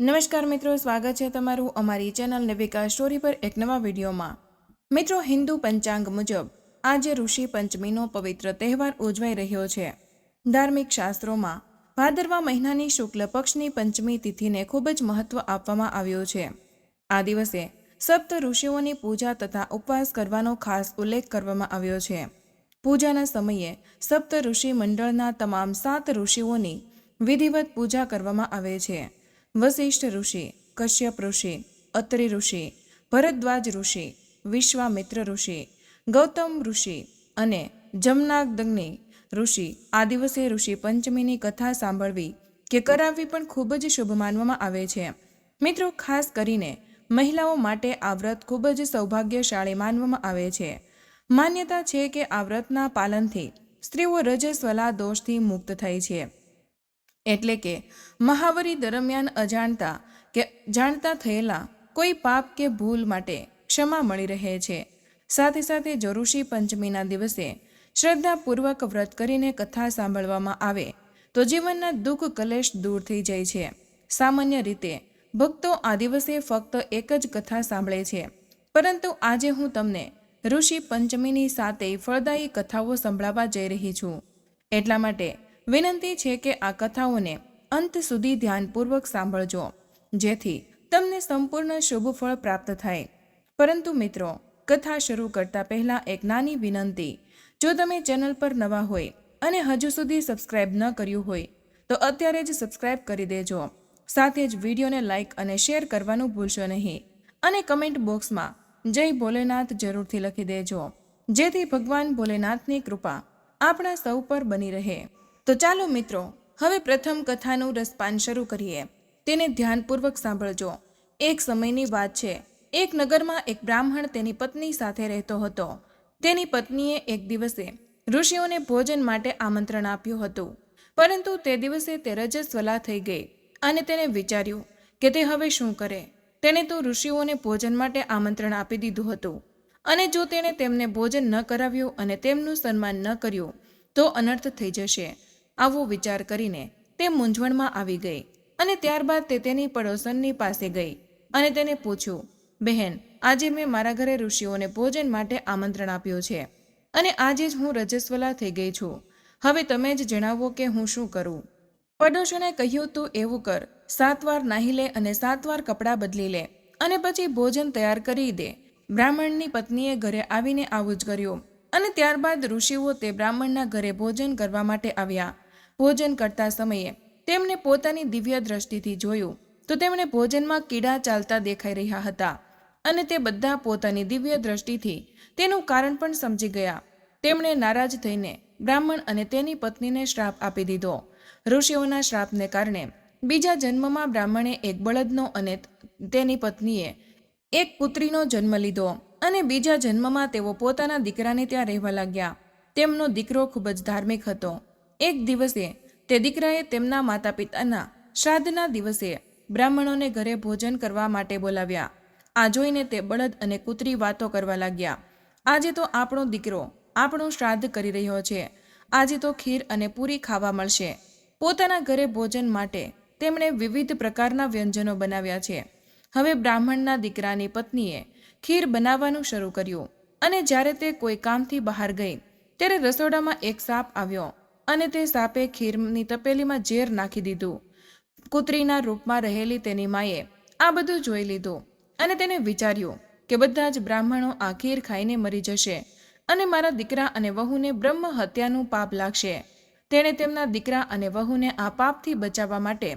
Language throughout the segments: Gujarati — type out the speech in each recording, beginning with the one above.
નમસ્કાર મિત્રો, સ્વાગત છે તમારું અમારી ચેનલ નવિકા સ્ટોરી પર એક નવા વિડીયોમાં. મિત્રો, હિન્દુ પંચાંગ મુજબ આજે ઋષિ પંચમીનો પવિત્ર તહેવાર ઉજવાઈ રહ્યો છે. ધાર્મિક શાસ્ત્રોમાં ભાદરવા મહિનાની શુક્લ પક્ષની પંચમી તિથિને ખૂબ જ મહત્વ આપવામાં આવ્યું છે. આ દિવસે સપ્ત ઋષિઓની પૂજા તથા ઉપવાસ કરવાનો ખાસ ઉલ્લેખ કરવામાં આવ્યો છે. પૂજાના સમયે સપ્ત ઋષિ મંડળના તમામ સાત ઋષિઓની વિધિવત પૂજા કરવામાં આવે છે. વશિષ્ઠ ઋષિ, કશ્યપ ઋષિ, અત્રિ ઋષિ, ભરદ્વાજ ઋષિ, વિશ્વામિત્ર ઋષિ, ગૌતમ ઋષિ અને જમનાગ્દગ્નિ ઋષિ આ દિવસે ઋષિ પંચમીની કથા સાંભળવી કે કરાવવી પણ ખૂબ જ શુભ માનવામાં આવે છે. મિત્રો, ખાસ કરીને મહિલાઓ માટે આ વ્રત ખૂબ જ સૌભાગ્યશાળી માનવામાં આવે છે. માન્યતા છે કે આ વ્રતના પાલનથી સ્ત્રીઓ રજસ્વલા દોષથી મુક્ત થાય છે. એટલે કે મહાવરી દરમિયાન અજાણતા કે જાણતા થયેલા કોઈ પાપ કે ભૂલ માટે ક્ષમા મળી રહે છે. સાથે સાથે જો ઋષિ પંચમીના દિવસે શ્રદ્ધાપૂર્વક વ્રત કરીને કથા સાંભળવામાં આવે તો જીવનના દુઃખ કલેશ દૂર થઈ જાય છે. સામાન્ય રીતે ભક્તો આ દિવસે ફક્ત એક જ કથા સાંભળે છે. પરંતુ આજે હું તમને ઋષિ પંચમીની સાથે ફળદાયી કથાઓ સંભળાવવા જઈ રહી છું. એટલા માટે વિનંતી છે કે આ કથાઓને અંત સુધી ધ્યાનપૂર્વક સાંભળજો, જેથી તમને સંપૂર્ણ શુભ ફળ પ્રાપ્ત થાય. પરંતુ મિત્રો, કથા શરૂ કરતા પહેલા એક નાની વિનંતી. જો તમે ચેનલ પર નવા હોય અને હજુ સુધી સબસ્ક્રાઇબ ન કર્યું હોય, તો અત્યારે જ સબસ્ક્રાઇબ કરી દેજો. સાથે જ વિડીયોને લાઇક અને શેર કરવાનું ભૂલશો નહીં. અને કમેન્ટ બોક્સમાં જય ભોલેનાથ જરૂરથી લખી દેજો. જેથી ભગવાન ભોલેનાથની કૃપા આપણા સૌ પર બની રહે. તો ચાલો મિત્રો, હવે પ્રથમ કથાનું રસપાન શરૂ કરીએ. તેને ધ્યાનપૂર્વક સાંભળજો. એક સમયની વાત છે. એક નગરમાં એક બ્રાહ્મણ તેની પત્ની સાથે રહેતો હતો. તેની પત્નીએ એક દિવસે ઋષિઓને ભોજન માટે આમંત્રણ આપ્યું હતું. પરંતુ તે દિવસે તે રજસ્વલા થઈ ગઈ અને તેને વિચાર્યું કે તે હવે શું કરે. તેણે તો ઋષિઓને ભોજન માટે આમંત્રણ આપી દીધું હતું. અને જો તેણે તેમને ભોજન ન કરાવ્યું અને તેમનું સન્માન ન કર્યું, તો અનર્થ થઈ જશે. આવો વિચાર કરીને તે મૂંઝવણમાં આવી ગઈ અને ત્યારબાદ તે તેની પડોશનની પાસે ગઈ અને તેને પૂછ્યું, બહેન, આજે મેં મારા ઘરે ઋષિઓને ભોજન માટે આમંત્રણ આપ્યું છે અને આજે જ હું રજસ્વલા થઈ ગઈ છું. હવે તમે જ જણાવો કે હું શું કરું. પડોશોને કહ્યું, તું એવું કર, સાત વાર નાહી લે અને સાત વાર કપડાં બદલી લે અને પછી ભોજન તૈયાર કરી દે. બ્રાહ્મણની પત્નીએ ઘરે આવીને આવું જ કર્યું અને ત્યારબાદ ઋષિઓ તે બ્રાહ્મણના ઘરે ભોજન કરવા માટે આવ્યા ભોજન કરતા સમયે તેમણે પોતાની દિવ્ય દ્રષ્ટિથી જોયું તો તેમણે ભોજનમાં કીડા ચાલતા દેખાઈ રહ્યા હતા અને તે બધા પોતાની દિવ્ય દ્રષ્ટિથી તેનું કારણ પણ સમજી ગયા. તેમણે નારાજ થઈને બ્રાહ્મણ અને તેની પત્નીને શ્રાપ આપી દીધો. ઋષિઓના શ્રાપને કારણે બીજા જન્મમાં બ્રાહ્મણે એક બળદનો અને તેની પત્નીએ એક પુત્રીનો જન્મ લીધો અને બીજા જન્મમાં તેઓ પોતાના દીકરાને ત્યાં રહેવા લાગ્યા. તેમનો દીકરો ખૂબ જ ધાર્મિક હતો. એક દિવસે તે દીકરાએ તેમના માતા પિતાના શ્રાદ્ધના દિવસે બ્રાહ્મણોને ઘરે ભોજન કરવા માટે બોલાવ્યા. આ જોઈને તે બળદ અને કૂતરી વાતો કરવા લાગ્યા. આજે તો આપણો દીકરો આપણું શ્રાદ્ધ કરી રહ્યો છે. આજે તો ખીર અને પૂરી ખાવા મળશે. પોતાના ઘરે ભોજન માટે તેમણે વિવિધ પ્રકારના વ્યંજનો બનાવ્યા છે. હવે બ્રાહ્મણના દીકરાની પત્નીએ ખીર બનાવવાનું શરૂ કર્યું અને જ્યારે તે કોઈ કામથી બહાર ગઈ, ત્યારે રસોડામાં એક સાપ આવ્યો. અને તે સાપે ખીરની તપેલીમાં ઝેર નાખી દીધું. કૂતરીના રૂપમાં રહેલી તેની માએ આ બધું જોઈ લીધું અને તેને વિચાર્યું કે બધા જ બ્રાહ્મણો આ ખીર ખાઈને મરી જશે અને મારા દીકરા અને વહુને બ્રહ્મ હત્યાનું પાપ લાગશે. તેણે તેમના દીકરા અને વહુને આ પાપથી બચાવવા માટે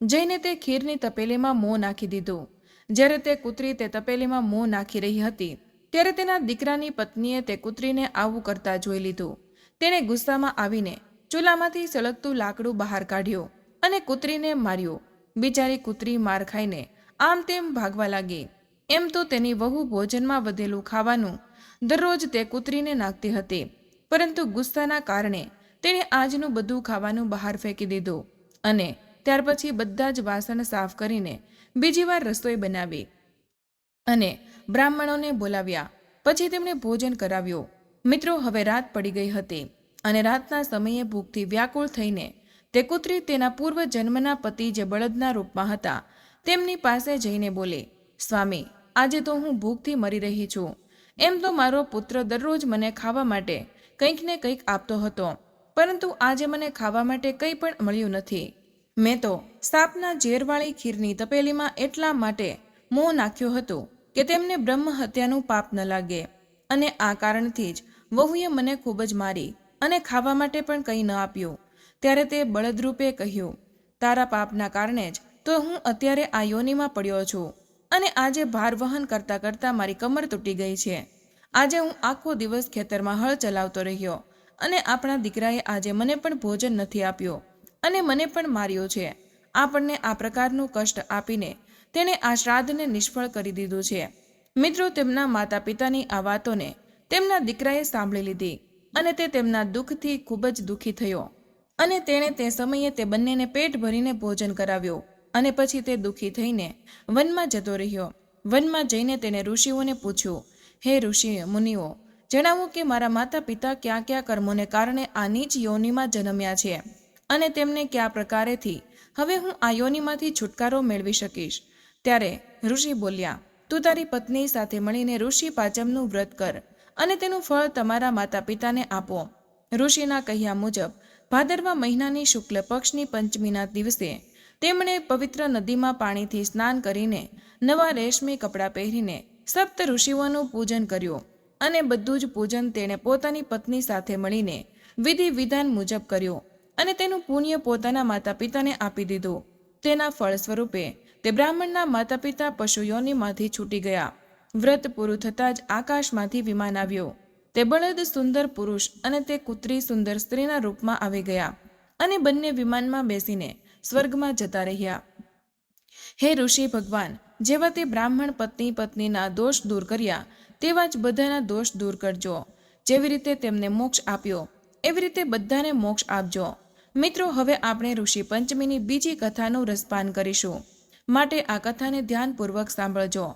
જઈને તે ખીરની તપેલીમાં મોં નાખી દીધું. જ્યારે તે કૂતરી તે તપેલીમાં મોં નાખી રહી હતી, ત્યારે તેના દીકરાની પત્નીએ તે કૂતરીને આવું કરતા જોઈ લીધું. તેણે ગુસ્સામાં આવીને ચૂલામાંથી સળગતું લાકડું બહાર કાઢ્યું અને કૂતરીને માર્યો. બિચારી કૂતરી માર ખાઈને આમ તેમ ભાગવા લાગી. એમ તો તેની વહુ ભોજનમાં વધેલું ખાવાનું દરરોજ તે કૂતરીને નાખતી હતી. પરંતુ ગુસ્સાના કારણે તેણે આજનું બધું ખાવાનું બહાર ફેંકી દીધું અને ત્યાર પછી બધા જ વાસણ સાફ કરીને બીજી વાર રસોઈ બનાવી અને બ્રાહ્મણોને બોલાવ્યા. પછી તેમણે ભોજન કરાવ્યું. મિત્રો, હવે રાત પડી ગઈ હતી. અને રાતના સમયે ભૂખથી વ્યાકુળ થઈને તે કૂતરી તેના પૂર્વ જન્મના પતિ જે બળદના રૂપમાં હતા, તેમની પાસે જઈને બોલી, સ્વામી, આજે તો હું ભૂખથી મરી રહી છું. એમ તો મારો પુત્ર દરરોજ મને ખાવા માટે કંઈક ને કંઈક આપતો હતો, પરંતુ આજે મને ખાવા માટે કંઈ પણ મળ્યું નથી. મેં તો સાપના ઝેરવાળી ખીરની તપેલીમાં એટલા માટે મોં નાખ્યો હતો કે તેમને બ્રહ્મ હત્યાનું પાપ ન લાગે, અને આ કારણથી જ વહુએ મને ખૂબ જ મારી અને ખાવા માટે પણ કંઈ ન આપ્યું. ત્યારે તે બળદરૂપે કહ્યું, તારા પાપના કારણે જ તો હું અત્યારે આ યોનિમાં પડ્યો છું અને આજે ભાર વહન કરતાં કરતાં મારી કમર તૂટી ગઈ છે. આજે હું આખો દિવસ ખેતરમાં હળ ચલાવતો રહ્યો અને આપણા દીકરાએ આજે મને પણ ભોજન નથી આપ્યું અને મને પણ માર્યો છે. આપણને આ પ્રકારનું કષ્ટ આપીને તેણે આ શ્રાદ્ધને નિષ્ફળ કરી દીધું છે. મિત્રો, તેમના માતા પિતાની આ વાતોને તેમના દીકરાએ સાંભળી લીધી. અને તે તેમના દુઃખથી ખૂબ જ દુઃખી થયો. અને તેણે તે સમયે તે બંનેને પેટ ભરીને ભોજન કરાવ્યું. અને પછી તે દુઃખી થઈને વનમાં જતો રહ્યો. વનમાં જઈને તેણે ઋષિઓને પૂછ્યું, હે ઋષિ મુનિઓ, જણાવું કે મારા માતા પિતા કયા કયા કર્મોને કારણે આ નીચ યોનિમાં જન્મ્યા છે? અને તેમને કયા પ્રકારેથી? હવે હું આ યોનિમાંથી છુટકારો મેળવી શકીશ. ત્યારે ઋષિ બોલ્યા, તું તારી પત્ની સાથે મળીને ઋષિ પાચમનું વ્રત કર. અને તેનું ફળ તમારા માતા પિતાને આપો. ઋષિના કહ્યા મુજબ, ભાદરવા મહિનાની શુક્લ પક્ષની પંચમીના દિવસે તેમણે પવિત્ર નદીમાં પાણીથી સ્નાન કરીને નવા રેશમી કપડાં પહેરીને સપ્ત ઋષિઓનું પૂજન કર્યું અને બધું જ પૂજન તેણે પોતાની પત્ની સાથે મળીને વિધિ વિધાન મુજબ કર્યું અને તેનું પુણ્ય પોતાના માતા પિતાને આપી દીધું. તેના ફળ સ્વરૂપે તે બ્રાહ્મણના માતા પિતા પશુયોનીમાંથી છૂટી ગયા. વ્રત પૂરું થતાં જ આકાશમાંથી વિમાન આવ્યું. તે બળદ સુંદર પુરુષ અને તે કુતરી સુંદર સ્ત્રીના રૂપમાં આવી ગયા અને બંને વિમાનમાં બેસીને સ્વર્ગમાં જતા રહ્યા. હે ઋષિ ભગવાન, જેવા તે બ્રાહ્મણ પત્ની પત્નીના દોષ દૂર કર્યા, તેવા જ બધાના દોષ દૂર કરજો. જેવી રીતે તેમને મોક્ષ આપ્યો, એવી રીતે બધાને મોક્ષ આપજો. મિત્રો, હવે આપણે ઋષિ પંચમીની બીજી કથાનું રસપાન કરીશું. માટે આ કથાને ધ્યાનપૂર્વક સાંભળજો.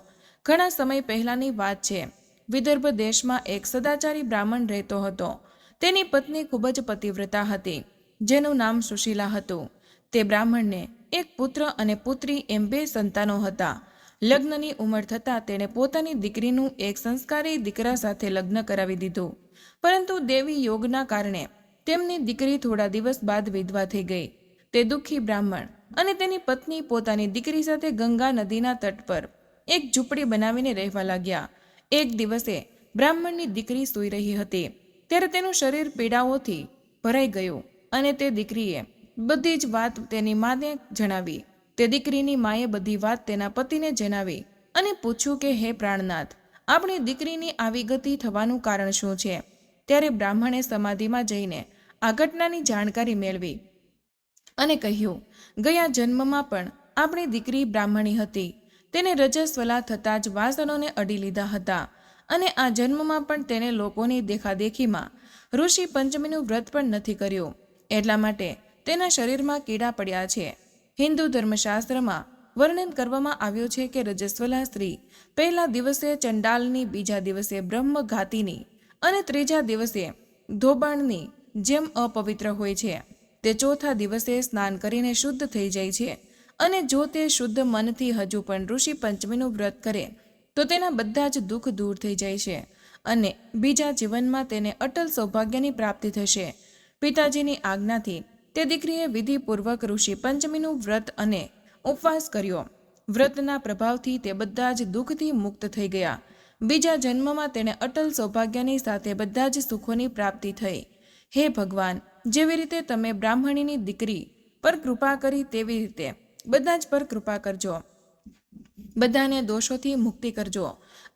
ઘણા સમય પહેલાંની વાત છે. વિદર્ભ દેશમાં એક સદાચારી બ્રાહ્મણ રહેતો હતો. તેની પત્ની ખૂબ જ પતિવ્રતા હતી. જેનું નામ સુશીલા હતું. તે બ્રાહ્મણને એક પુત્ર અને પુત્રી એમ બે સંતાનો હતા. લગ્નની ઉંમર થતાં તેણે પોતાની દીકરીનું એક સંસ્કારી દીકરા સાથે લગ્ન કરાવી દીધું. પરંતુ દેવી યોગના કારણે તેમની દીકરી થોડા દિવસ બાદ વિધવા થઈ ગઈ. તે દુઃખી બ્રાહ્મણ અને તેની પત્ની પોતાની દીકરી સાથે ગંગા નદીના તટ પર એક ઝૂંપડી બનાવીને રહેવા લાગ્યા. એક દિવસે બ્રાહ્મણની દીકરી સૂઈ રહી હતી. ત્યારે તેનું શરીર પીડાઓથી ભરાઈ ગયું અને તે દીકરીએ બધી જ વાત તેની માને જણાવી. તે દીકરીની માએ બધી વાત તેના પતિને જણાવી અને પૂછ્યું કે, હે પ્રાણનાથ, આપણી દીકરીની આવી ગતિ થવાનું કારણ શું છે? ત્યારે બ્રાહ્મણે સમાધિમાં જઈને આ ઘટનાની જાણકારી મેળવી અને કહ્યું, ગયા જન્મમાં પણ આપણી દીકરી બ્રાહ્મણી હતી. તેને રજસ્વલા થતાં જ વાસણોને અડી લીધા હતા અને આ જન્મમાં પણ તેને લોકોની દેખાદેખીમાં ઋષિ પંચમીનું વ્રત પણ નથી કર્યું. એટલા માટે તેના શરીરમાં કીડા પડ્યા છે. હિન્દુ ધર્મશાસ્ત્રમાં વર્ણન કરવામાં આવ્યું છે કે રજસ્વલા સ્ત્રી પહેલા દિવસે ચંડાલની, બીજા દિવસે બ્રહ્મઘાતીની અને ત્રીજા દિવસે ધોબાણની જેમ અપવિત્ર હોય છે. તે ચોથા દિવસે સ્નાન કરીને શુદ્ધ થઈ જાય છે અને જો તે શુદ્ધ મનથી હજુ પણ ઋષિ પંચમીનું વ્રત કરે, તો તેના બધા જ દુઃખ દૂર થઈ જાય છે અને બીજા જીવનમાં તેને અટલ સૌભાગ્યની પ્રાપ્તિ થશે. પિતાજીની આજ્ઞાથી તે દીકરીએ વિધિપૂર્વક ઋષિ પંચમીનું વ્રત અને ઉપવાસ કર્યો. વ્રતના પ્રભાવથી તે બધા જ દુઃખથી મુક્ત થઈ ગયા. બીજા જન્મમાં તેને અટલ સૌભાગ્યની સાથે બધા જ સુખોની પ્રાપ્તિ થઈ. હે ભગવાન, જેવી રીતે તમે બ્રાહ્મણીની દીકરી પર કૃપા કરી, તેવી રીતે બધા જ પર કૃપા કરજો. બધાને દોષોથી મુક્તિ કરજો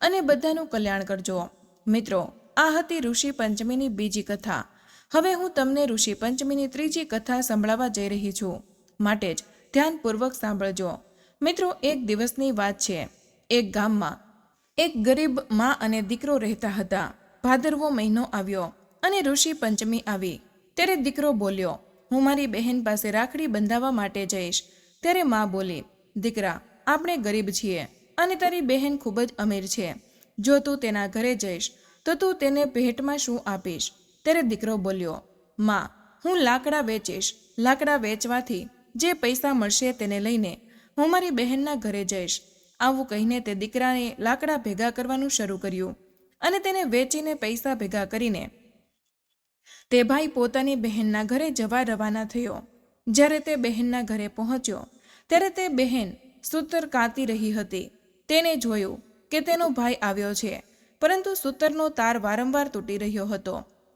અને બધાનું કલ્યાણ કરજો. મિત્રો, આ હતી ઋષિ પંચમીની બીજી કથા. હવે હું તમને ઋષિ પંચમીની ત્રીજી કથા સંભળાવવા જઈ રહી છું. માટે જ ધ્યાનપૂર્વક સાંભળજો. મિત્રો, એક દિવસની વાત છે. એક ગામમાં એક ગરીબ મા અને દીકરો રહેતા હતા. ભાદરવો મહિનો આવ્યો અને ઋષિ પંચમી આવી. ત્યારે દીકરો બોલ્યો, હું મારી બહેન પાસે રાખડી બંધાવવા માટે જઈશ. ત્યારે મા બોલી, દીકરા, આપણે ગરીબ છીએ અને તારી બહેન ખૂબ જ અમીર છે. જો તું તેના ઘરે જઈશ, તો તું તેને ભેટમાં શું આપીશ? ત્યારે દીકરો બોલ્યો, માં, હું લાકડા વેચીશ. લાકડા વેચવાથી જે પૈસા મળશે તેને લઈને હું મારી બહેનના ઘરે જઈશ. આવું કહીને તે દીકરાએ લાકડા ભેગા કરવાનું શરૂ કર્યું અને તેને વેચીને પૈસા ભેગા કરીને તે ભાઈ પોતાની બહેનના ઘરે જવા રવાના થયો. જ્યારે તે બહેનના ઘરે પહોંચ્યો, ત્યારે તે બહેન સૂતર કાતી રહી હતી. તેને જોયું કે તેનો ભાઈ આવ્યો છે, પરંતુ સૂતરનો તાર વારંવાર તૂટી રહ્યો હતો.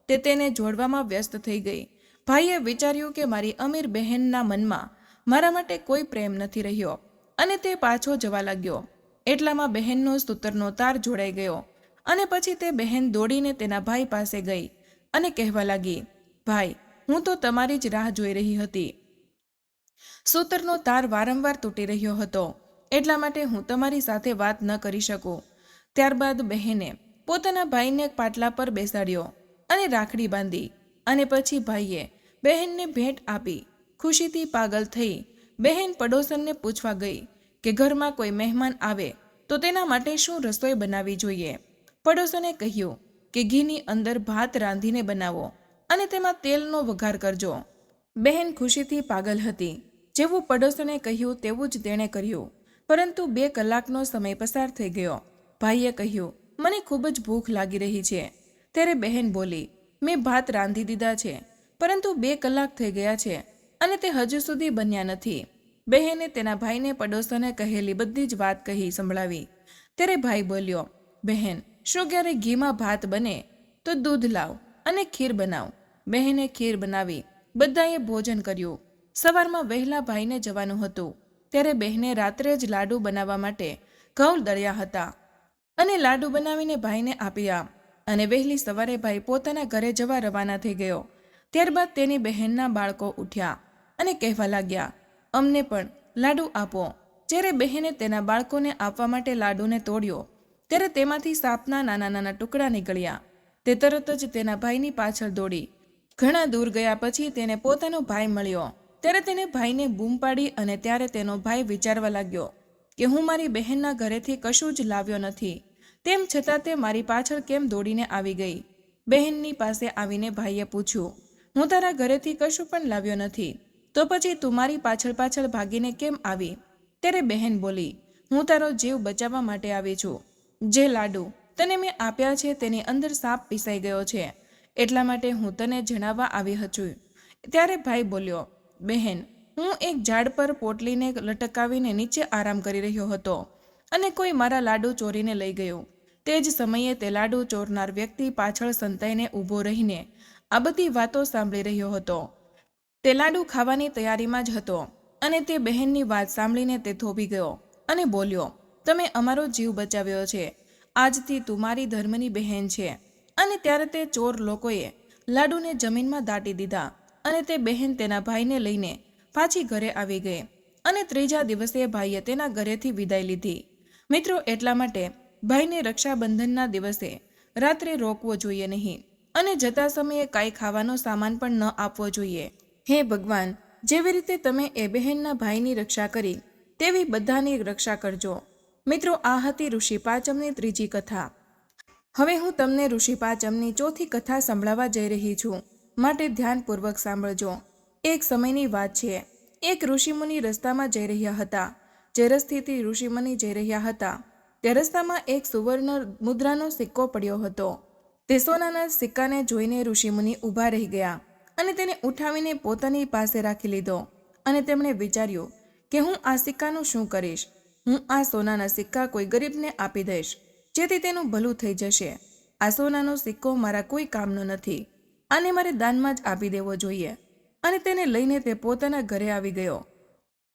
તે તેને જોડવામાં વ્યસ્ત થઈ ગઈ. ભાઈએ વિચાર્યું કે મારી અમીર બહેનના મનમાં મારા માટે કોઈ પ્રેમ નથી રહ્યો, અને તે પાછો જવા લાગ્યો. એટલામાં બહેનનો સૂતરનો તાર જોડાઈ ગયો, અને પછી તે બહેન દોડીને તેના ભાઈ પાસે ગઈ અને કહેવા લાગી, ભાઈ, હું તો તમારી જ રાહ જોઈ રહી હતી. સૂતરનો તાર વારંવાર તૂટી રહ્યો હતો. એટલા માટે હું તમારી સાથે વાત ન કરી શકું. ત્યારબાદ બહેને પોતાના ભાઈને પાટલા પર બેસાડ્યો અને રાખડી બાંધી અને પછી ભાઈએ બહેનને ભેટ આપી. ખુશીથી પાગલ થઈ બહેન પડોશનને પૂછવા ગઈ કે ઘરમાં કોઈ મહેમાન આવે તો તેના માટે શું રસોઈ બનાવવી જોઈએ? પડોશને કહ્યું કે ઘીની અંદર ભાત રાંધીને બનાવો અને તેમાં તેલનો વઘાર કરજો. બહેન ખુશીથી પાગલ હતી. જેવું પડોશોને કહ્યું તેવું જ તેણે કર્યું. પરંતુ બે કલાકનો સમય પસાર થઈ ગયો. ભાઈએ કહ્યું, મને ખૂબ જ ભૂખ લાગી રહી છે. ત્યારે બહેન બોલી, મેં ભાત રાંધી દીધા છે, પરંતુ બે કલાક થઈ ગયા છે અને તે હજુ સુધી બન્યા નથી. બહેને તેના ભાઈને પડોશોને કહેલી બધી જ વાત કહી સંભળાવી. ત્યારે ભાઈ બોલ્યો, બહેન, શું ક્યારે ઘીમાં ભાત બને? તો દૂધ લાવ અને ખીર બનાવ. બહેને ખીર બનાવી બધાએ ભોજન કર્યું. સવારમાં વહેલા ભાઈને જવાનું હતું. ત્યારે બહેને રાત્રે જ લાડુ બનાવવા માટે ઘઉં દળ્યા હતા. અને લાડુ બનાવીને ભાઈને આપ્યા. અને વહેલી સવારે ભાઈ પોતાના ઘરે જવા રવાના થઈ ગયો. ત્યારબાદ તેની બહેનના બાળકો ઉઠ્યા અને કહેવા લાગ્યા, અમને પણ લાડુ આપો. જ્યારે બહેને તેના બાળકોને આપવા માટે લાડુને તોડ્યો, ત્યારે તેમાંથી સાપના નાના નાના ટુકડા નીકળ્યા. તે તરત જ તેના ભાઈની પાછળ દોડી ઘણા દૂર ગયા પછી તેને પોતાનો ભાઈ મળ્યો. ત્યારે તેને ભાઈને બૂમ પાડી અને ત્યારે તેનો ભાઈ વિચારવા લાગ્યો કે હું મારી બહેનના ઘરેથી કશું જ લાવ્યો નથી. તેમ છતાં તે મારી પાછળ કેમ દોડીને આવી ગઈ? બહેનની પાસે આવીને ભાઈએ પૂછ્યું, હું તારા ઘરેથી કશું પણ લાવ્યો નથી. તો પછી તું મારી પાછળ પાછળ ભાગીને કેમ આવી? ત્યારે બહેન બોલી, હું તારો જીવ બચાવવા માટે આવી છું. જે લાડુ તને મેં આપ્યા છે તેની અંદર સાપ પીસાઈ ગયો છે. એટલા માટે હું તને જણાવવા આવી છું ત્યારે ભાઈ બોલ્યો, બહેન, હું એક ઝાડ પર પોટલીને લટકાવીને નીચે આરામ કરી રહ્યો હતો અને કોઈ મારા લાડુ ચોરીને લઈ ગયું. તે જ સમયે તે લાડુ ચોરનાર વ્યક્તિ પાછળ સંતાઈને ઊભો રહીને આ બધી વાતો સાંભળી રહ્યો હતો. તે લાડુ ખાવાની તૈયારીમાં જ હતો અને તે બહેનની વાત સાંભળીને તે થોભી ગયો અને બોલ્યો, તમે અમારો જીવ બચાવ્યો છે. આજથી તું મારી ધર્મની બહેન છે. અને ત્યારે તે ચોર લોકોએ લાડુને જમીનમાં દાટી દીધા અને તે બહેન તેના ભાઈને લઈને પાછી ઘરે આવી ગઈ અને ત્રીજા દિવસે ભાઈએ તેના ઘરેથી વિદાય લીધી. મિત્રો, એટલા માટે ભાઈને રક્ષાબંધનના દિવસે રાત્રે રોકવો જોઈએ નહીં અને જતા સમયે કાંઈ ખાવાનો સામાન પણ ન આપવો જોઈએ. હે ભગવાન, જેવી રીતે તમે એ બહેનના ભાઈની રક્ષા કરી, તેવી બધાની રક્ષા કરજો. મિત્રો, આ હતી ઋષિ પાંચમની ત્રીજી કથા. હવે હું તમને ઋષિ પાંચમની ચોથી કથા સંભળાવવા જઈ રહી છું. માટે ધ્યાનપૂર્વક સાંભળજો. એક સમયની વાત છે. એક ઋષિમુનિ રસ્તામાં જઈ રહ્યા હતા. જે રસ્તેથી ઋષિમુનિ જઈ રહ્યા હતા. તે રસ્તામાં એક સુવર્ણ મુદ્રાનો સિક્કો પડ્યો હતો. તે સોનાના સિક્કાને જોઈને ઋષિમુનિ ઊભા રહી ગયા અને તેને ઉઠાવીને પોતાની પાસે રાખી લીધો. અને તેમણે વિચાર્યું કે હું આ સિક્કાનું શું કરીશ? હું આ સોનાના સિક્કા કોઈ ગરીબને આપી દઈશ. જેથી તેનું ભલું થઈ જશે. આ સોનાનો સિક્કો મારા કોઈ કામનો નથી. આને મારે દાનમાં જ આપી દેવો જોઈએ. અને તેને લઈને તે પોતાના ઘરે આવી ગયો.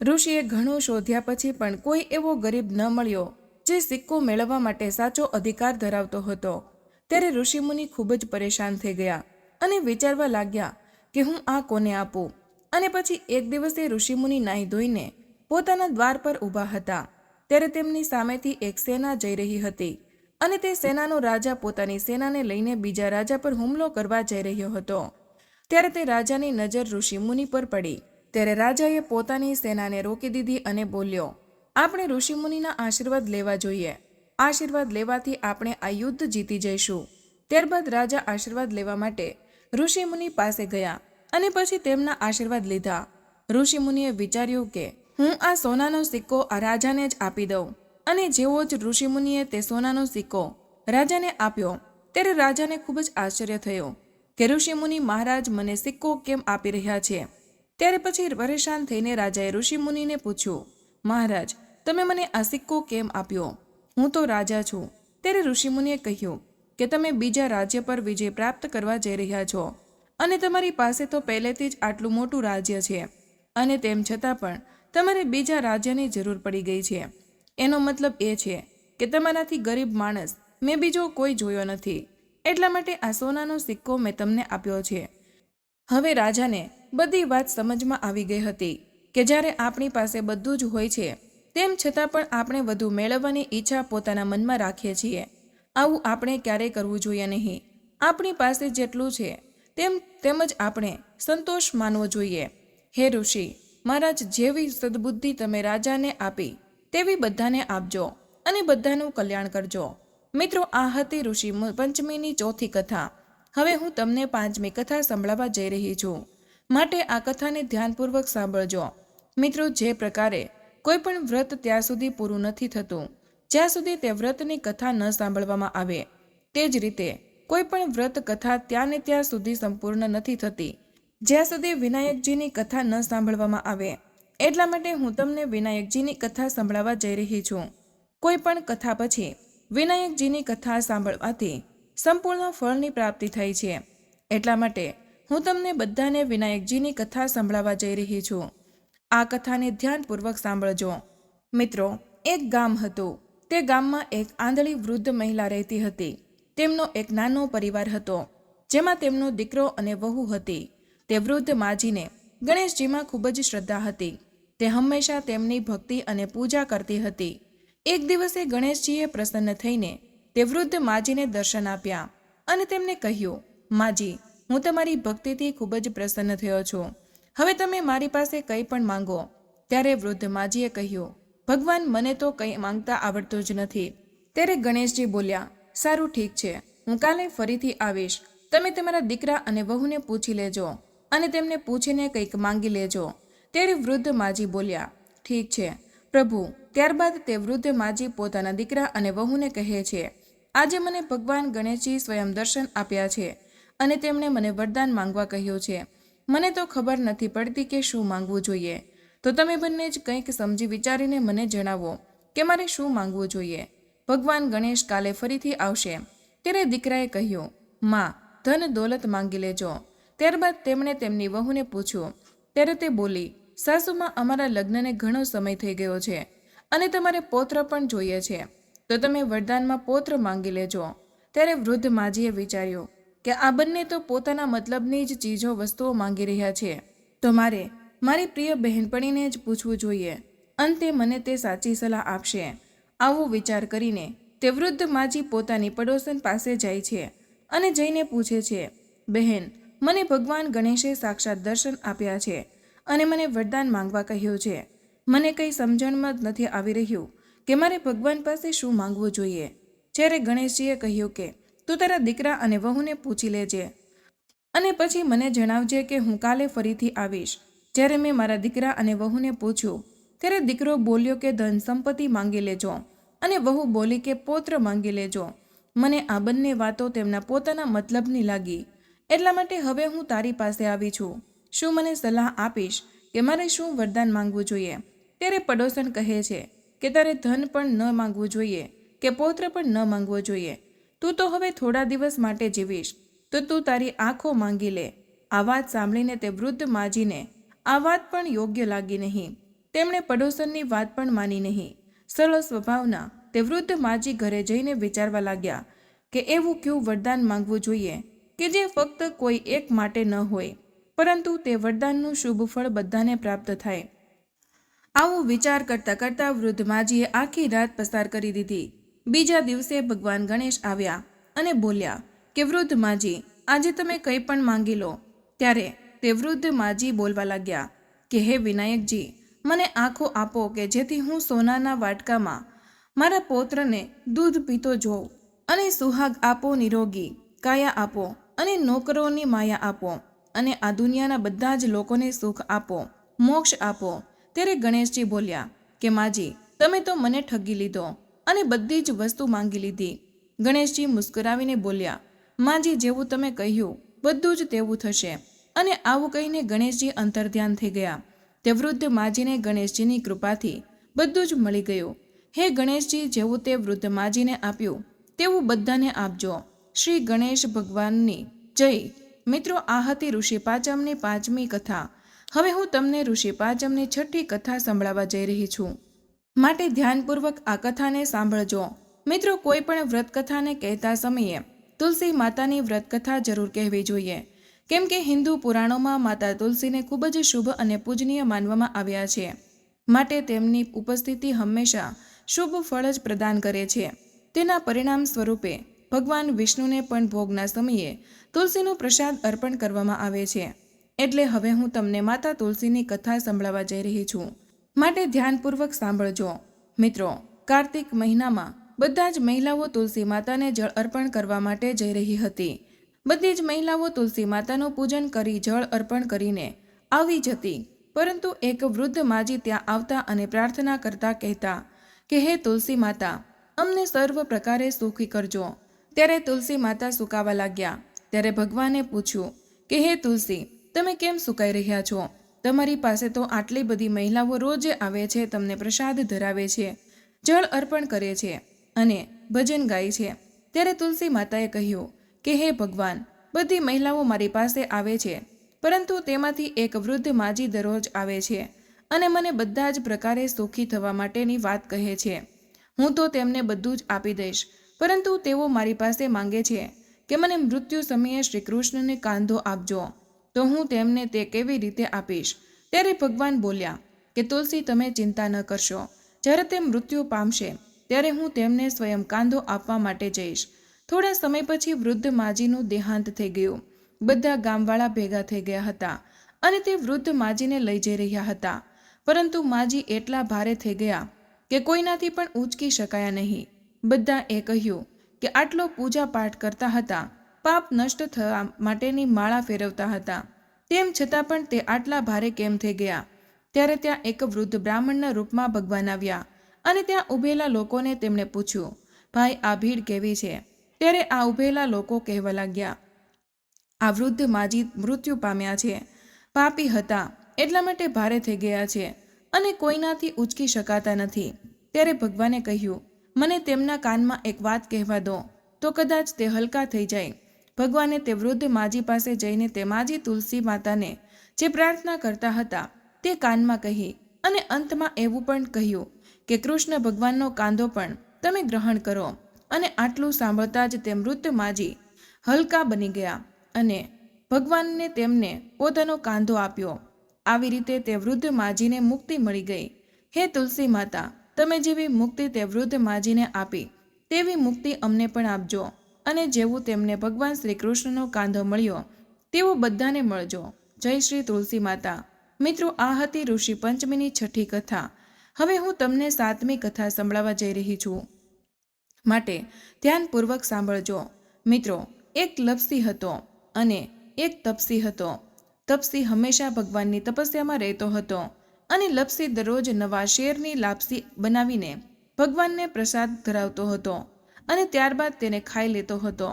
ઋષિએ ઘણું શોધ્યા પછી પણ કોઈ એવો ગરીબ ન મળ્યો, જે સિક્કો મેળવવા માટે સાચો અધિકાર ધરાવતો હતો. ત્યારે ઋષિમુનિ ખૂબ જ પરેશાન થઈ ગયા અને વિચારવા લાગ્યા કે હું આ કોને આપું? અને પછી એક દિવસે ઋષિમુનિ નાહી ધોઈને પોતાના દ્વાર પર ઊભા હતા. ત્યારે તેમની સામેથી એક સેના જઈ રહી હતી. અને તે સેનાનો રાજા પોતાની સેનાને લઈને બીજા રાજા પર હુમલો કરવા જઈ રહ્યો હતો. ત્યારે તે રાજાની નજર ઋષિમુનિ પર પડી. ત્યારે રાજાએ પોતાની સેનાને રોકી દીધી અને બોલ્યો, આપણે ઋષિમુનિના આશીર્વાદ લેવા જોઈએ. આશીર્વાદ લેવાથી આપણે આ યુદ્ધ જીતી જઈશું. ત્યારબાદ રાજા આશીર્વાદ લેવા માટે ઋષિમુનિ પાસે ગયા અને પછી તેમના આશીર્વાદ લીધા. ઋષિમુનિએ વિચાર્યું કે, હું આ સોનાનો સિક્કો આ રાજાને જ આપી દઉં. અને જેવો જ ઋષિમુનિએ તે સોનાનો સિક્કો રાજાને આપ્યો, ત્યારે રાજાને ખૂબ જ આશ્ચર્ય થયું કે ઋષિમુનિ, મહારાજ, મને સિક્કો કેમ આપી રહ્યા છે? ત્યારે પછી પરેશાન થઈને રાજાએ ઋષિમુનિને પૂછ્યું, મહારાજ, તમે મને આ સિક્કો કેમ આપ્યો? હું તો રાજા છું. ત્યારે ઋષિમુનિએ કહ્યું, કે તમે બીજા રાજ્ય પર વિજય પ્રાપ્ત કરવા જઈ રહ્યા છો અને તમારી પાસે તો પહેલેથી જ આટલું મોટું રાજ્ય છે અને તેમ છતાં પણ તમારે બીજા રાજ્યની જરૂર પડી ગઈ છે. એનો મતલબ એ છે કે તમારાથી ગરીબ માણસ મેં બીજો કોઈ જોયો નથી. એટલા માટે આ સોનાનો સિક્કો મેં તમને આપ્યો છે. હવે રાજાને બધી વાત સમજમાં આવી ગઈ હતી કે જ્યારે આપણી પાસે બધું જ હોય છે, તેમ છતાં પણ આપણે વધુ મેળવવાની ઈચ્છા પોતાના મનમાં રાખીએ છીએ. આવું આપણે ક્યારેય કરવું જોઈએ નહીં. આપણી પાસે જેટલું છે, તેમ તેમજ આપણે સંતોષ માનવો જોઈએ. હે ઋષિ, મહારાજ જેવી સદબુદ્ધિ તમે રાજાને આપી તેવી બધાને આપજો અને બધાનું કલ્યાણ કરજો. મિત્રો, આ હતી ઋષિ પંચમીની ચોથી કથા. હવે હું તમને પાંચમી કથા સંભળાવવા જઈ રહી છું. માટે આ કથાને ધ્યાનપૂર્વક સાંભળજો. મિત્રો, જે પ્રકારે કોઈ પણ વ્રત ત્યાં સુધી પૂરું નથી થતું, જ્યાં સુધી તે વ્રતની કથા ન સાંભળવામાં આવે, તે જ રીતે કોઈ પણ વ્રત કથા ત્યાં ને ત્યાં સુધી સંપૂર્ણ નથી થતી, જ્યાં સુધી વિનાયકજીની કથા ન સાંભળવામાં આવે. એટલા માટે હું તમને વિનાયકજીની કથા સંભળાવવા જઈ રહી છું. કોઈ પણ કથા પછી વિનાયકજીની કથા સાંભળવાથી સંપૂર્ણ ફળની પ્રાપ્તિ થઈ છે. એટલા માટે હું તમને બધાને વિનાયકજીની કથા સંભળાવવા જઈ રહી છું. આ કથાને ધ્યાનપૂર્વક સાંભળજો. મિત્રો, એક ગામ હતું. તે ગામમાં એક આંધળી વૃદ્ધ મહિલા રહેતી હતી. તેમનો એક નાનો પરિવાર હતો. જેમાં તેમનો દીકરો અને વહુ હતી. તે વૃદ્ધ માજીને ગણેશજીમાં ખૂબ જ શ્રદ્ધા હતી. તે હંમેશા તેમની ભક્તિ અને પૂજા કરતી હતી. એક દિવસે ગણેશજીએ પ્રસન્ન થઈને તે વૃદ્ધ માજીને દર્શન આપ્યા અને તેમને કહ્યું, માજી, હું તમારી ભક્તિથી ખૂબ જ પ્રસન્ન થયો છું. હવે તમે મારી પાસે કંઈ પણ માંગો. ત્યારે વૃદ્ધ માજીએ કહ્યું, ભગવાન મને તો કંઈ માંગતા આવડતું જ નથી. ત્યારે ગણેશજી બોલ્યા, સારું ઠીક છે. હું કાલે ફરીથી આવીશ. તમે તમારા દીકરા અને વહુને પૂછી લેજો અને તેમને પૂછીને કંઈક માંગી લેજો. ત્યારે વૃદ્ધ માજી બોલ્યા, ઠીક છે. પ્રભુ, ત્યારબાદ તે વૃદ્ધ માજી પોતાના દીકરા અને વહુને કહે છે, આજે મને ભગવાન ગણેશજી સ્વયં દર્શન આપ્યા છે અને તેમણે મને વરદાન માંગવા કહ્યું છે. મને તો ખબર નથી પડતી કે શું માંગવું જોઈએ. તો તમે બંને જ કંઈક સમજી વિચારીને મને જણાવો કે મારે શું માંગવું જોઈએ. ભગવાન ગણેશ કાલે ફરીથી આવશે. ત્યારે દીકરાએ કહ્યું, માં, ધન દોલત માંગી લેજો. ત્યારબાદ તેમણે તેમની વહુને પૂછ્યું ત્યારે તે બોલી, સાસુમાં અમારા લગ્નને ઘણો સમય થઈ ગયો છે અને તમારે પૌત્ર પણ જોઈએ છે. તો તમે વરદાનમાં પૌત્ર માંગી લેજો. ત્યારે વૃદ્ધ માજીએ વિચાર્યું કે આ બંને તો પોતાના મતલબની જ ચીજો વસ્તુઓ માંગી રહ્યા છે. તો મારે, મારી પ્રિય બહેનપણીને જ પૂછવું જોઈએ. અંતે મને તે સાચી સલાહ આપશે. આવો વિચાર કરીને તે વૃદ્ધ માજી પોતાની પડોશન પાસે જાય છે અને જઈને પૂછે છે, બહેન મને ભગવાન ગણેશે સાક્ષાત દર્શન આપ્યા છે અને મને વરદાન માંગવા કહ્યું છે. મને કંઈ સમજણમાં જ નથી આવી રહ્યું કે મારે ભગવાન પાસે શું માંગવું જોઈએ. જ્યારે ગણેશજીએ કહ્યું કે, તું તારા દીકરા અને વહુને પૂછી લેજે. અને પછી મને જણાવજે કે હું કાલે ફરીથી આવીશ. જ્યારે મેં મારા દીકરા અને વહુને પૂછ્યું, ત્યારે દીકરો બોલ્યો કે, ધન સંપત્તિ માંગી લેજો. અને વહુ બોલી કે, પૌત્ર માંગી લેજો. મને આ બંને વાતો તેમના પોતાના મતલબની લાગી. એટલા માટે હવે હું તારી પાસે આવી છું. શું મને સલાહ આપીશ કે મારે શું વરદાન માંગવું જોઈએ? ત્યારે પડોસન કહે છે કે તારે ધન પણ ન માંગવું જોઈએ, કે પૌત્ર પણ ન માંગવો જોઈએ. તું તો હવે થોડા દિવસ માટે જીવીશ, તો તું તારી આંખો માંગી લે. આ વાત સાંભળીને તે વૃદ્ધ માજીને આ વાત પણ યોગ્ય લાગી નહીં. તેમણે પડોસનની વાત પણ માની નહીં. સરળ સ્વભાવના તે વૃદ્ધ માજી ઘરે જઈને વિચારવા લાગ્યા કે એવું કયું વરદાન માંગવું જોઈએ? કે જે ફક્ત કોઈ એક માટે ન હોય, પરંતુ તે વરદાનનું શુભ ફળ બધાને પ્રાપ્ત થાય. આવો વિચાર કરતાં કરતાં વૃદ્ધ માજીએ આખી રાત પસાર કરી દીધી. બીજા દિવસે ભગવાન ગણેશ આવ્યા અને બોલ્યા કે, વૃદ્ધ માજી, આજે તમે કંઈ પણ માંગી લો. ત્યારે તે વૃદ્ધ માજી બોલવા લાગ્યા કે, હે વિનાયકજી, મને આંખો આપો કે જેથી હું સોનાના વાટકામાં મારા પૌત્રને દૂધ પીતો જોઉં અને સુહાગ આપો નિરોગી, કાયા આપો. અને નોકરોની માયા આપો અને આ દુનિયાના બધા જ લોકોને સુખ આપો, મોક્ષ આપો. ત્યારે ગણેશજી બોલ્યા, કે માજી, તમે તો મને ઠગી લીધો અને બધી જ વસ્તુ માંગી લીધી. ગણેશજી મુસ્કરાવીને બોલ્યા, માજી, જેવું તમે કહ્યું, બધું જ તેવું થશે. અને આવું કહીને ગણેશજી અંતર્ધ્યાન થઈ ગયા. તે વૃદ્ધ માજીને ગણેશજીની કૃપાથી બધું જ મળી ગયું. હે ગણેશજી, જેવું તે વૃદ્ધ માજીને આપ્યું, તેવું બધાને આપજો. શ્રી ગણેશ ભગવાનની. જય. મિત્રો, આ હતી ઋષિ પાંચમની પાંચમી કથા. હવે હું તમને ઋષિ પાંચમની છઠ્ઠી કથા સંભળાવવા જઈ રહી છું. માટે ધ્યાનપૂર્વક આ કથાને સાંભળજો. મિત્રો, કોઈ પણ વ્રતકથાને કહેતા સમયે તુલસી માતાની વ્રતકથા જરૂર કહેવી જોઈએ. કેમ કે હિન્દુ પુરાણોમાં માતા તુલસીને ખૂબ જ શુભ અને પૂજનીય માનવામાં આવ્યા છે. માટે તેમની ઉપસ્થિતિ હંમેશા શુભ ફળ જ પ્રદાન કરે છે. તેના પરિણામ સ્વરૂપે ભગવાન વિષ્ણુને પણ ભોગના સમયે તુલસીનો પ્રસાદ અર્પણ કરવામાં આવે છે. એટલે હવે હું તમને માતા તુલસીની કથા સંભળાવવા જઈ રહી છું. માટે ધ્યાનપૂર્વક સાંભળજો. મિત્રો, કાર્તિક મહિનામાં બધા જ મહિલાઓ તુલસી માતાને જળ અર્પણ કરવા માટે જઈ રહી હતી. બધી જ મહિલાઓ તુલસી માતાનું પૂજન કરી જળ અર્પણ કરીને આવી જતી પરંતુ એક વૃદ્ધ માજી ત્યાં આવતા અને પ્રાર્થના કરતા કહેતા કે, હે તુલસી માતા, અમને સર્વ પ્રકારે સુખી કરજો. ત્યારે તુલસી માતા સુકાવા લાગ્યા. ત્યારે ભગવાને પૂછ્યું, કે હે તુલસી, તમે કેમ સુકાઈ રહ્યા છો? તમારી પાસે તો આટલી બધી મહિલાઓ રોજ આવે છે, તમને પ્રસાદ ધરાવે છે, જળ અર્પણ કરે છે અને ભજન ગાય છે. ત્યારે તુલસી માતાએ કહ્યું, કે હે ભગવાન, બધી મહિલાઓ મારી પાસે આવે છે, પરંતુ તેમાંથી એક વૃદ્ધ માજી દરરોજ આવે છે અને મને બધા જ પ્રકારે સુખી થવા માટેની વાત કહે છે. હું તો તેમને બધું જ આપી દઈશ પરંતુ તેઓ મારી પાસે માંગે છે કે મને મૃત્યુ સમયે શ્રી કૃષ્ણને કાંધો આપજો. તો હું તેમને તે કેવી રીતે આપીશ? ત્યારે ભગવાન બોલ્યા, કે તુલસી, તમે ચિંતા ન કરશો. જ્યારે તે મૃત્યુ પામશે, ત્યારે હું તેમને સ્વયં કાંધો આપવા માટે જઈશ. થોડા સમય પછી વૃદ્ધ માજીનું દેહાંત થઈ ગયું. બધા ગામવાળા ભેગા થઈ ગયા હતા અને તે વૃદ્ધ માજીને લઈ જઈ રહ્યા હતા. પરંતુ માજી એટલા ભારે થઈ ગયા કે કોઈનાથી પણ ઉંચકી શકાયા નહીં. બધા એ કહ્યું કે આટલો પૂજા પાઠ કરતા હતા, પાપ નષ્ટ થવા માટેની માળા ફેરવતા હતા. તેમ છતાં પણ તે આટલા ભારે કેમ થઈ ગયા? ત્યારે ત્યાં એક વૃદ્ધ બ્રાહ્મણના રૂપમાં ભગવાન આવ્યા અને ત્યાં ઊભેલા લોકોને તેમણે પૂછ્યું, ભાઈ, આ ભીડ કેવી છે? ત્યારે આ ઊભેલા લોકો કહેવા લાગ્યા, આ વૃદ્ધ માજી મૃત્યુ પામ્યા છે. પાપી હતા, એટલા માટે ભારે થઈ ગયા છે અને કોઈનાથી ઉચકી શકાતા નથી. ત્યારે ભગવાને કહ્યું મને તેમના કાનમાં એક વાત કહેવા દો. તો કદાચ તે હલકા થઈ જાય. ભગવાને તે વૃદ્ધ માજી પાસે જઈને તે માજી તુલસી માતાને, જે પ્રાર્થના કરતા હતા, તે કાનમાં કહી અને અંતમાં એવું પણ કહ્યું કે, કૃષ્ણ ભગવાનનો કાંદો પણ તમે ગ્રહણ કરો. અને આટલું સાંભળતા જ તે મૃત માજી હલકા બની ગયા અને ભગવાનને તેમને પોતાનો કાંદો આપ્યો. આવી રીતે તે વૃદ્ધ માજીને મુક્તિ મળી ગઈ. હે તુલસી માતા તમે જેવી મુક્તિ તે વૃદ્ધ માજીને આપી, તેવી મુક્તિ અમને પણ આપજો અને જેવું તેમને ભગવાન શ્રી કૃષ્ણનો કાંધો મળ્યો, તેવું બધાને મળજો. જય શ્રી તુલસી માતા. મિત્રો, આ હતી ઋષિ પંચમીની છઠ્ઠી કથા. હવે હું તમને સાતમી કથા સંભળાવવા જઈ રહી છું. માટે ધ્યાનપૂર્વક સાંભળજો. મિત્રો, એક લપસી હતો અને એક તપસી હતો. તપસી હંમેશા ભગવાનની તપસ્યામાં રહેતો હતો. અને લપસી દરરોજ નવા શેરની લાપસી બનાવીને ભગવાનને પ્રસાદ ધરાવતો હતો અને ત્યારબાદ તેને ખાઈ લેતો હતો.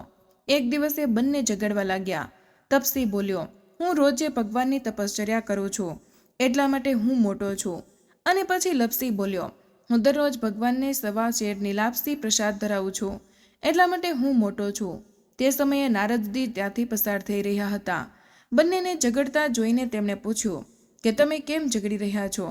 એક દિવસે બંને ઝઘડવા લાગ્યા. તપસી બોલ્યો, હું રોજે ભગવાનની તપશ્ચર્યા કરું છું, એટલા માટે હું મોટો છું. અને પછી લપસી બોલ્યો, હું દરરોજ ભગવાનને સવા શેરની લાપસી પ્રસાદ ધરાવું છું, એટલા માટે હું મોટો છું. તે સમયે નારદજી ત્યાંથી પસાર થઈ રહ્યા હતા. બંનેને ઝઘડતા જોઈને તેમણે પૂછ્યું કે તમે કેમ ઝઘડી રહ્યા છો?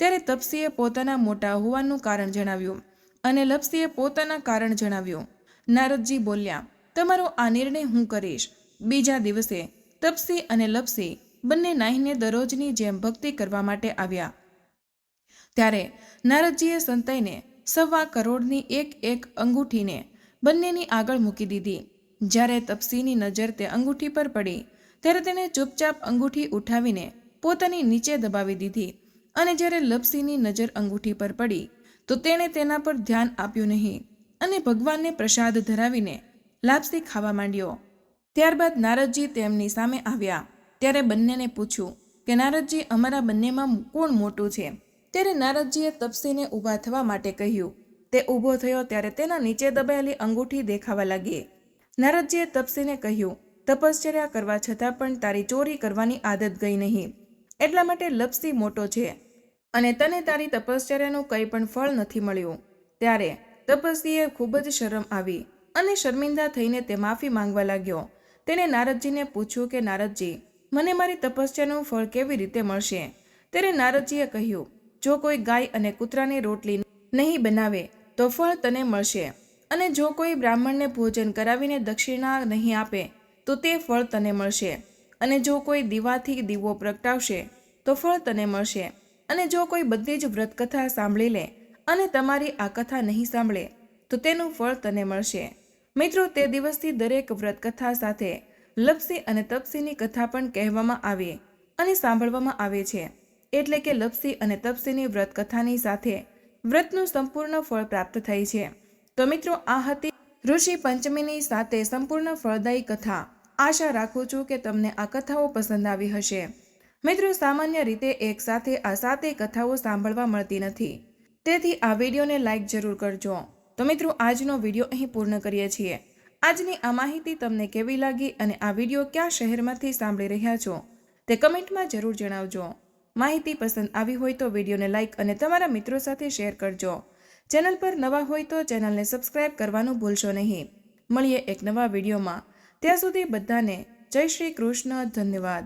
ત્યારે તપસીએ પોતાના મોટા હોવાનું કારણ જણાવ્યું અને લપસીએ પોતાના કારણ જણાવ્યું. નારદજી બોલ્યા, તમારો આ નિર્ણય હું કરીશ. બીજા દિવસે તપસી અને લપસી બંને નાહીને દરરોજની જેમ ભક્તિ કરવા માટે આવ્યા. ત્યારે નારદજીએ સંતાઈને સવા કરોડની એક એક અંગૂઠીને બંનેની આગળ મૂકી દીધી. જ્યારે તપસીની નજર તે અંગૂઠી પર પડી, ત્યારે તેને ચૂપચાપ અંગૂઠી ઉઠાવીને પોતાની નીચે દબાવી દીધી અને જ્યારે લપસીની નજર અંગૂઠી પર પડી, તો તેણે તેના પર ધ્યાન આપ્યું નહીં અને ભગવાનને પ્રસાદ ધરાવીને લાપસી ખાવા માંડ્યો. ત્યારબાદ નારદજી તેમની સામે આવ્યા. ત્યારે બંનેને પૂછ્યું કે, નારદજી, અમારા બંનેમાં કોણ મોટું છે? ત્યારે નારદજીએ તપસીને ઊભા થવા માટે કહ્યું, તે ઊભો થયો ત્યારે તેના નીચે દબાયેલી અંગૂઠી દેખાવા લાગી. નારદજીએ તપસીને કહ્યું, તપશ્ચર્યા કરવા છતાં પણ તારી ચોરી કરવાની આદત ગઈ નહીં. એટલા માટે લપસી મોટો છે. અને તને તારી તપશ્ચર્યાનું કંઈ પણ ફળ નથી મળ્યું. ત્યારે તપસ્વીએ ખૂબ જ શરમ આવી અને શર્મિંદા થઈને તે માફી માંગવા લાગ્યો. તેણે નારદજીને પૂછ્યું કે, નારદજી, મને મારી તપસ્યાનું ફળ કેવી રીતે મળશે? ત્યારે નારદજીએ કહ્યું, જો કોઈ ગાય અને કૂતરાની રોટલી નહીં બનાવે, તો ફળ તને મળશે. અને જો કોઈ બ્રાહ્મણને ભોજન કરાવીને દક્ષિણા નહીં આપે, તો તે ફળ તને મળશે. અને જો કોઈ દીવાથી દીવો પ્રગટાવશે, તો ફળ તને મળશે. અને જો કોઈ બધી જ વ્રતકથા સાંભળી લે અને તમારી આ કથા નહીં સાંભળે, તો તેનું ફળ તને મળશે. મિત્રો, તે દિવસથી દરેક વ્રતકથા સાથે લપસી અને તપસીની કથા પણ કહેવામાં આવે અને સાંભળવામાં આવે છે. એટલે કે લપસી અને તપસીની વ્રતકથાની સાથે વ્રતનું સંપૂર્ણ ફળ પ્રાપ્ત થાય છે. તો મિત્રો, આ હતી ઋષિ પંચમીની સાથે સંપૂર્ણ ફળદાયી કથા. આશા રાખું છું કે તમને આ કથાઓ પસંદ આવી હશે. મિત્રો, સામાન્ય રીતે એક સાથે આ સાતે કથાઓ સાંભળવા મળતી નથી. તેથી આ વિડીયોને લાઇક જરૂર કરજો. તો મિત્રો, આજનો વીડિયો અહીં પૂર્ણ કરીએ છીએ. આજની આ માહિતી તમને કેવી લાગી અને આ વીડિયો કયા શહેરમાંથી સાંભળી રહ્યા છો, તે કમેન્ટમાં જરૂર જણાવજો. માહિતી પસંદ આવી હોય તો વિડીયોને લાઇક અને તમારા મિત્રો સાથે શેર કરજો. ચેનલ પર નવા હોય તો ચેનલને સબસ્ક્રાઇબ કરવાનું ભૂલશો નહીં. મળીએ એક નવા વિડીયોમાં. ત્યાં સુધી બધાને જય શ્રી કૃષ્ણ ધન્યવાદ.